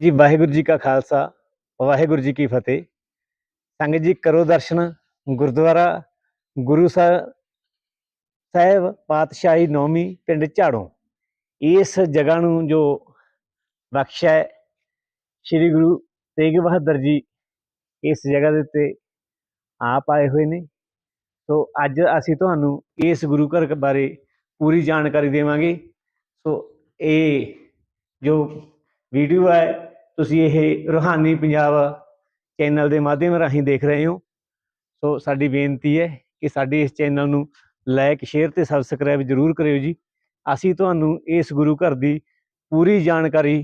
ਜੀ, ਵਾਹਿਗੁਰੂ ਜੀ ਕਾ ਖਾਲਸਾ, ਵਾਹਿਗੁਰੂ ਜੀ ਕੀ ਫਤਿਹ। ਸੰਗਤ ਜੀ, ਕਰੋ ਦਰਸ਼ਨ, ਗੁਰਦੁਆਰਾ, ਗੁਰੂ ਸਾਹਿਬ ਪਾਤਸ਼ਾਹੀ ਨੌਮੀ ਪਿੰਡ ਝਾੜੋਂ। ਇਸ ਜਗ੍ਹਾ ਨੂੰ ਜੋ ਬਖਸ਼ਿਆ ਹੈ, ਸ੍ਰੀ ਗੁਰੂ ਤੇਗ ਬਹਾਦਰ ਜੀ, ਇਸ ਜਗ੍ਹਾ ਦੇ ਉੱਤੇ ਆਪ ਆਏ ਹੋਏ ਨੇ। ਸੋ ਅੱਜ ਅਸੀਂ ਤੁਹਾਨੂੰ ਇਸ ਗੁਰੂ ਘਰ ਬਾਰੇ ਪੂਰੀ ਜਾਣਕਾਰੀ ਦੇਵਾਂਗੇ। ਸੋ ਇਹ ਜੋ ਵੀਡੀਓ ਹੈ ਤੁਸੀਂ ਇਹ ਰੂਹਾਨੀ ਪੰਜਾਬ ਚੈਨਲ ਦੇ ਮਾਧਿਅਮ ਰਾਹੀਂ ਦੇਖ ਰਹੇ ਹੋ। ਸੋ ਸਾਡੀ ਬੇਨਤੀ ਹੈ ਕਿ ਸਾਡੇ ਇਸ ਚੈਨਲ ਨੂੰ ਲਾਈਕ ਸ਼ੇਅਰ ਤੇ ਸਬਸਕ੍ਰਾਈਬ ਜਰੂਰ ਕਰਿਓ ਜੀ। ਅਸੀਂ ਤੁਹਾਨੂੰ ਇਸ ਗੁਰੂ ਘਰ ਦੀ ਪੂਰੀ ਜਾਣਕਾਰੀ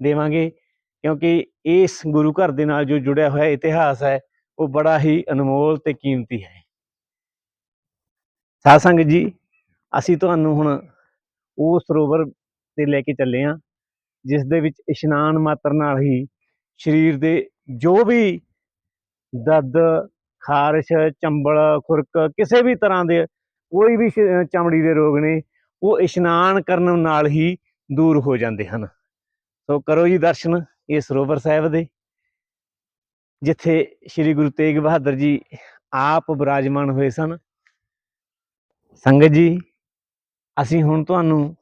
ਦੇਵਾਂਗੇ ਕਿਉਂਕਿ ਇਸ ਗੁਰੂ ਘਰ ਦੇ ਨਾਲ ਜੋ ਜੁੜਿਆ ਹੋਇਆ ਇਤਿਹਾਸ ਹੈ, ਉਹ ਬੜਾ ਹੀ ਅਨਮੋਲ ਤੇ ਕੀਮਤੀ ਹੈ। ਸਾਧ ਸੰਗਤ ਜੀ, ਅਸੀਂ ਤੁਹਾਨੂੰ ਹੁਣ ਉਹ ਸਰੋਵਰ ਤੇ ਲੈ ਕੇ ਚੱਲੇ ਹਾਂ। ਜਿਸ ਦੇ ਵਿੱਚ ਇਸ਼ਨਾਨ ਮਾਤਰ ਨਾਲ ਹੀ ਸਰੀਰ ਦੇ ਜੋ ਵੀ ਦਰਦ, ਖਾਰਸ਼, ਚੰਬਲ, ਖੁਰਕ ਕਿਸੇ ਵੀ ਤਰ੍ਹਾਂ ਦੇ ਕੋਈ ਵੀ ਚਮੜੀ ਦੇ ਰੋਗ ਨੇ, ਉਹ ਇਸ਼ਨਾਨ ਕਰਨ ਨਾਲ ਹੀ ਦੂਰ ਹੋ ਜਾਂਦੇ ਹਨ। ਸੋ ਕਰੋ ਜੀ ਦਰਸ਼ਨ ਇਹ ਸਰੋਵਰ ਸਾਹਿਬ ਦੇ, ਜਿੱਥੇ ਸ੍ਰੀ ਗੁਰੂ ਤੇਗ ਬਹਾਦਰ ਜੀ ਆਪ ਬਿਰਾਜਮਾਨ ਹੋਏ ਸਨ। ਸੰਗਤ ਜੀ, ਅਸੀਂ ਹੁਣ ਤੁਹਾਨੂੰ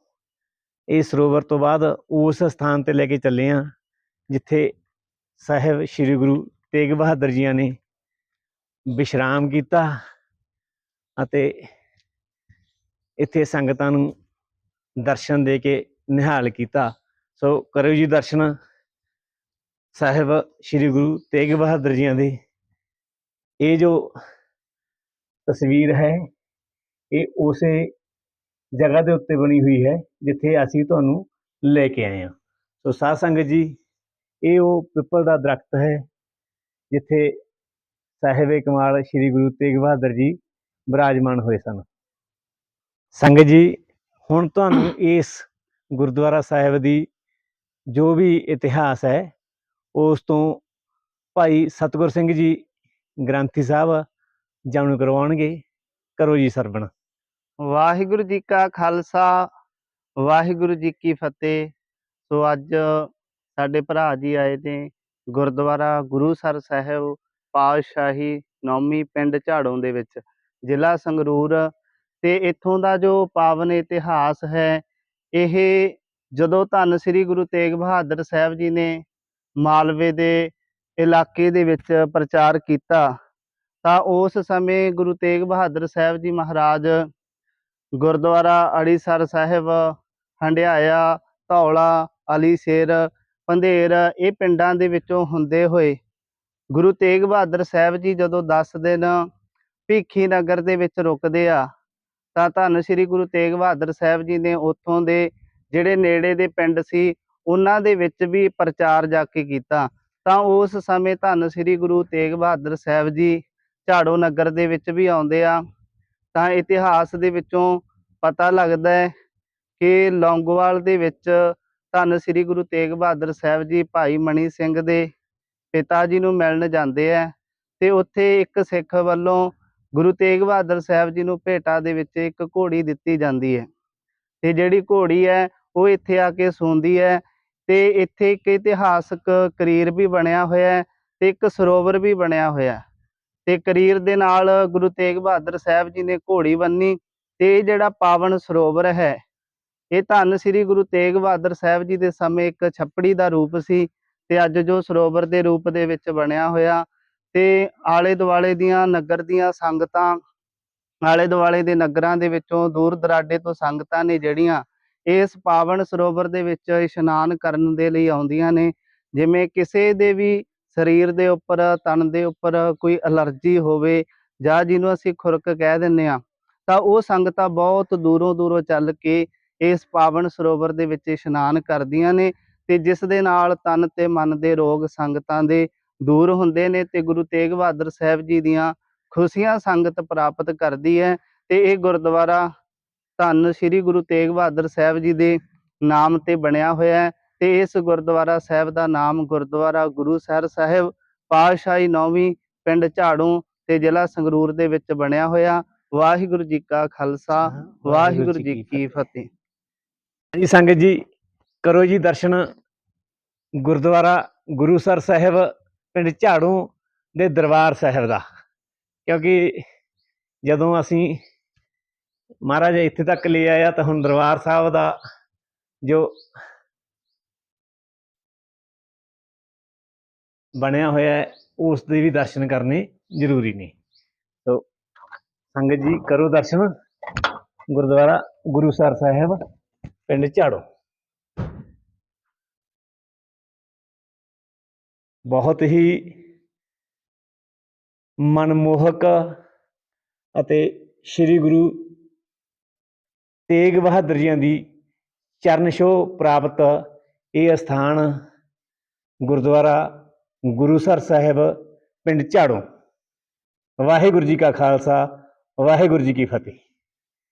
ਇਹ ਸਰੋਵਰ ਤੋਂ ਬਾਅਦ ਉਸ ਸਥਾਨ ਤੇ ਲੈ ਕੇ ਚੱਲੇ ਹਾਂ, ਜਿੱਥੇ ਸਾਹਿਬ ਸ੍ਰੀ ਗੁਰੂ ਤੇਗ ਬਹਾਦਰ ਜੀਆਂ ਨੇ ਵਿਸ਼ਰਾਮ ਕੀਤਾ ਅਤੇ ਇੱਥੇ ਸੰਗਤਾਂ ਨੂੰ ਦਰਸ਼ਨ ਦੇ ਕੇ ਨਿਹਾਲ ਕੀਤਾ। ਸੋ ਕਰੋ ਜੀ ਦਰਸ਼ਨ ਸਾਹਿਬ ਸ੍ਰੀ ਗੁਰੂ ਤੇਗ ਬਹਾਦਰ ਜੀਆਂ ਦੇ। ਇਹ ਜੋ ਤਸਵੀਰ ਹੈ, ਇਹ ਉਸੇ ਜਗ੍ਹਾ ਦੇ ਉੱਤੇ ਬਣੀ ਹੋਈ ਹੈ, ਜਿੱਥੇ ਅਸੀਂ ਤੁਹਾਨੂੰ ਲੈ ਕੇ ਆਏ ਹਾਂ। ਸੋ ਸਾਧ ਸੰਗਤ ਜੀ, ਇਹ ਉਹ ਪਿੱਪਲ ਦਾ ਦਰਖਤ ਹੈ, ਜਿੱਥੇ ਸਾਹਿਬੇ ਕਮਾਲ ਸ੍ਰੀ ਗੁਰੂ ਤੇਗ ਬਹਾਦਰ ਜੀ ਬਿਰਾਜਮਾਨ ਹੋਏ ਸਨ। ਸੰਗਤ ਜੀ, ਹੁਣ ਤੁਹਾਨੂੰ ਇਸ ਗੁਰਦੁਆਰਾ ਸਾਹਿਬ ਦੀ ਜੋ ਵੀ ਇਤਿਹਾਸ ਹੈ, ਉਸ ਤੋਂ ਭਾਈ ਸਤਗੁਰ ਸਿੰਘ ਜੀ ਗ੍ਰੰਥੀ ਸਾਹਿਬ ਜਾਣੂ ਕਰਵਾਉਣਗੇ। ਕਰੋ ਜੀ ਸਰਵਣ। ਵਾਹਿਗੁਰੂ ਜੀ ਕਾ ਖਾਲਸਾ, ਵਾਹਿਗੁਰੂ ਜੀ ਕੀ ਫਤਿਹ। ਸੋ ਅੱਜ ਸਾਡੇ ਭਰਾ ਜੀ ਆਏ ਨੇ ਗੁਰਦੁਆਰਾ ਗੁਰੂਸਰ ਸਾਹਿਬ ਪਾਤਸ਼ਾਹੀ ਨੌਮੀ ਪਿੰਡ ਝਾੜੋਂ ਦੇ ਵਿੱਚ, ਜ਼ਿਲ੍ਹਾ ਸੰਗਰੂਰ। ਤੇ ਇੱਥੋਂ ਦਾ ਜੋ ਪਾਵਨ ਇਤਿਹਾਸ ਹੈ, ਇਹ ਜਦੋਂ ਧੰਨ ਸ੍ਰੀ ਗੁਰੂ ਤੇਗ ਬਹਾਦਰ ਸਾਹਿਬ ਜੀ ਨੇ ਮਾਲਵੇ ਦੇ ਇਲਾਕੇ ਦੇ ਵਿੱਚ ਪ੍ਰਚਾਰ ਕੀਤਾ, ਤਾਂ ਉਸ ਸਮੇਂ ਗੁਰੂ ਤੇਗ ਬਹਾਦਰ ਸਾਹਿਬ ਜੀ ਮਹਾਰਾਜ ਗੁਰਦੁਆਰਾ ਅੜੀਸਰ ਸਾਹਿਬ, ਹੰਡਿਆਇਆ, ਧੌਲਾ ਅਲੀ ਅਲੀਸ਼ੇਰ, ਪੰਧੇਰ, ਇਹ ਪਿੰਡਾਂ ਦੇ ਵਿੱਚੋਂ ਹੁੰਦੇ ਹੋਏ ਗੁਰੂ ਤੇਗ ਬਹਾਦਰ ਸਾਹਿਬ ਜੀ ਜਦੋਂ 10 ਦਿਨ ਭੀਖੀ ਨਗਰ ਦੇ ਵਿੱਚ ਰੁਕਦੇ ਆ, ਤਾਂ ਧੰਨ ਸ੍ਰੀ ਗੁਰੂ ਤੇਗ ਬਹਾਦਰ ਸਾਹਿਬ ਜੀ ਨੇ ਉੱਥੋਂ ਦੇ ਜਿਹੜੇ ਨੇੜੇ ਦੇ ਪਿੰਡ ਸੀ, ਉਹਨਾਂ ਦੇ ਵਿੱਚ ਵੀ ਪ੍ਰਚਾਰ ਜਾ ਕੇ ਕੀਤਾ। ਤਾਂ ਉਸ ਸਮੇਂ ਧੰਨ ਸ੍ਰੀ ਗੁਰੂ ਤੇਗ ਬਹਾਦਰ ਸਾਹਿਬ ਜੀ ਝਾੜੋ ਨਗਰ ਦੇ ਵਿੱਚ ਵੀ ਆਉਂਦੇ ਆ। ਤਾਂ ਇਤਿਹਾਸ ਦੇ ਵਿੱਚੋਂ ਪਤਾ ਲੱਗਦਾ ਹੈ ਕਿ ਲੌਂਗੋਵਾਲ ਦੇ ਵਿੱਚ ਧੰਨ ਸ੍ਰੀ ਗੁਰੂ ਤੇਗ ਬਹਾਦਰ ਸਾਹਿਬ ਜੀ, ਭਾਈ ਮਣੀ ਸਿੰਘ ਦੇ ਪਿਤਾ ਜੀ ਨੂੰ ਮਿਲਣ ਜਾਂਦੇ ਆ ਤੇ ਉੱਥੇ ਇੱਕ ਸਿੱਖ ਵੱਲੋਂ ਗੁਰੂ ਤੇਗ ਬਹਾਦਰ ਸਾਹਿਬ ਜੀ ਨੂੰ ਭੇਟਾ ਦੇ ਵਿੱਚ ਇੱਕ ਘੋੜੀ ਦਿੱਤੀ ਜਾਂਦੀ ਹੈ ਤੇ ਜਿਹੜੀ ਘੋੜੀ ਹੈ ਉਹ ਇੱਥੇ ਆ ਕੇ ਸੌਂਦੀ ਹੈ ਤੇ ਇੱਥੇ ਇੱਕ ਇਤਿਹਾਸਕ ਕਰੀਰ ਵੀ ਬਣਿਆ ਹੋਇਆ ਹੈ ਤੇ ਇੱਕ ਸਰੋਵਰ ਵੀ ਬਣਿਆ ਹੋਇਆ ਹੈ। ਤੇ ਕਰੀਰ ਦੇ ਨਾਲ ਗੁਰੂ ਤੇਗ ਬਹਾਦਰ ਸਾਹਿਬ ਜੀ ਨੇ ਘੋੜੀ ਬੰਨੀ ਤੇ ਇਹ ਜਿਹੜਾ ਪਾਵਨ ਸਰੋਵਰ ਹੈ, ਇਹ ਧੰਨ ਸ੍ਰੀ ਗੁਰੂ ਤੇਗ ਬਹਾਦਰ ਸਾਹਿਬ ਜੀ ਦੇ ਸਮੇਂ ਇੱਕ ਛੱਪੜੀ ਦਾ ਰੂਪ ਸੀ ਤੇ ਅੱਜ ਜੋ ਸਰੋਵਰ ਦੇ ਰੂਪ ਦੇ ਵਿੱਚ ਬਣਿਆ ਹੋਇਆ ਤੇ ਆਲੇ ਦੁਆਲੇ ਦੀਆਂ ਨਗਰ ਦੀਆਂ ਸੰਗਤਾਂ ਆਲੇ ਦੁਆਲੇ ਦੇ ਨਗਰਾਂ ਦੇ ਵਿੱਚੋਂ ਦੂਰ ਦਰਾਡੇ ਤੋਂ ਸੰਗਤਾਂ ਨੇ ਜਿਹੜੀਆਂ ਇਸ ਪਾਵਨ ਸਰੋਵਰ ਦੇ ਵਿੱਚ ਇਸ਼ਨਾਨ ਕਰਨ ਦੇ ਲਈ ਆਉਂਦੀਆਂ ਨੇ, ਜਿਵੇਂ ਕਿਸੇ ਦੇ ਵੀ ਸਰੀਰ ਦੇ ਉੱਪਰ, ਤਨ ਦੇ ਉੱਪਰ ਕੋਈ ਅਲਰਜੀ ਹੋਵੇ ਜਾਂ ਜਿਹਨੂੰ ਅਸੀਂ ਖੁਰਕ ਕਹਿ ਦਿੰਨੇ ਆ ਤਾਂ ਉਹ ਸੰਗਤਾਂ ਬਹੁਤ ਦੂਰੋਂ ਦੂਰੋਂ ਚੱਲ ਕੇ ਇਸ ਪਾਵਨ ਸਰੋਵਰ ਦੇ ਵਿੱਚ ਇਸ਼ਨਾਨ ਕਰਦੀਆਂ ਨੇ ਤੇ ਜਿਸ ਦੇ ਨਾਲ ਤਨ ਤੇ ਮਨ ਦੇ ਰੋਗ ਸੰਗਤਾਂ ਦੇ ਦੂਰ ਹੁੰਦੇ ਨੇ ਤੇ ਗੁਰੂ ਤੇਗ ਬਹਾਦਰ ਸਾਹਿਬ ਜੀ ਦੀਆਂ ਖੁਸ਼ੀਆਂ ਸੰਗਤ ਪ੍ਰਾਪਤ ਕਰਦੀ ਹੈ ਤੇ ਇਹ ਗੁਰਦੁਆਰਾ ਧੰਨ ਸ੍ਰੀ ਗੁਰੂ ਤੇਗ ਬਹਾਦਰ ਸਾਹਿਬ ਜੀ ਦੇ ਨਾਮ ਤੇ ਬਣਿਆ ਹੋਇਆ ਹੈ। ਤੇ ਇਸ ਗੁਰਦੁਆਰਾ ਸਾਹਿਬ ਦਾ ਨਾਮ ਗੁਰਦੁਆਰਾ ਗੁਰੂ ਸਰ ਸਾਹਿਬ ਪਾਤਸ਼ਾਹੀ ਨੌਵੀਂ ਪਿੰਡ ਝਾੜੂ ਤੇ ਜ਼ਿਲ੍ਹਾ ਸੰਗਰੂਰ ਦੇ ਵਿੱਚ ਬਣਿਆ ਹੋਇਆ। ਵਾਹਿਗੁਰੂ ਜੀ ਕਾ ਖਾਲਸਾ ਵਾਹਿਗੁਰੂ ਜੀ ਕੀ ਫਤਿਹ। ਜੀ ਸੰਗਤ ਜੀ ਕਰੋ ਜੀ ਦਰਸ਼ਨ। ਗੁਰਦੁਆਰਾ ਗੁਰੂਸਰ ਸਾਹਿਬ ਪਿੰਡ ਝਾੜੂ ਦੇ ਦਰਬਾਰ ਸਾਹਿਬ ਦਾ। ਕਿਉਂਕਿ ਜਦੋਂ ਅਸੀਂ ਮਹਾਰਾਜ ਇੱਥੇ ਤੱਕ ਲੈ ਆਇਆ ਤਾਂ ਹੁਣ ਦਰਬਾਰ ਸਾਹਿਬ ਦਾ ਜੋ ਬਣਿਆ ਹੋਇਆ ਹੈ, ਉਸ ਦੇ ਵੀ ਦਰਸ਼ਨ ਕਰਨੇ ਜ਼ਰੂਰੀ ਨੇ। ਸੋ ਸੰਗਤ ਜੀ, ਕਰੋ ਦਰਸ਼ਨ। ਗੁਰਦੁਆਰਾ ਗੁਰੂਸਰ ਸਾਹਿਬ, ਪਿੰਡ ਝਾੜੋ। ਬਹੁਤ ਹੀ ਮਨਮੋਹਕ ਅਤੇ ਸ੍ਰੀ ਗੁਰੂ ਤੇਗ ਬਹਾਦਰ ਜੀਆਂ ਦੀ ਚਰਨ ਛੋਹ ਪ੍ਰਾਪਤ ਇਹ ਅਸਥਾਨ ਗੁਰਦੁਆਰਾ ਗੁਰੂਸਰ ਸਾਹਿਬ ਪਿੰਡ ਝਾੜੂ। ਵਾਹਿਗੁਰੂ ਜੀ ਕਾ ਖਾਲਸਾ ਵਾਹਿਗੁਰੂ ਜੀ ਕੀ ਫਤਿਹ।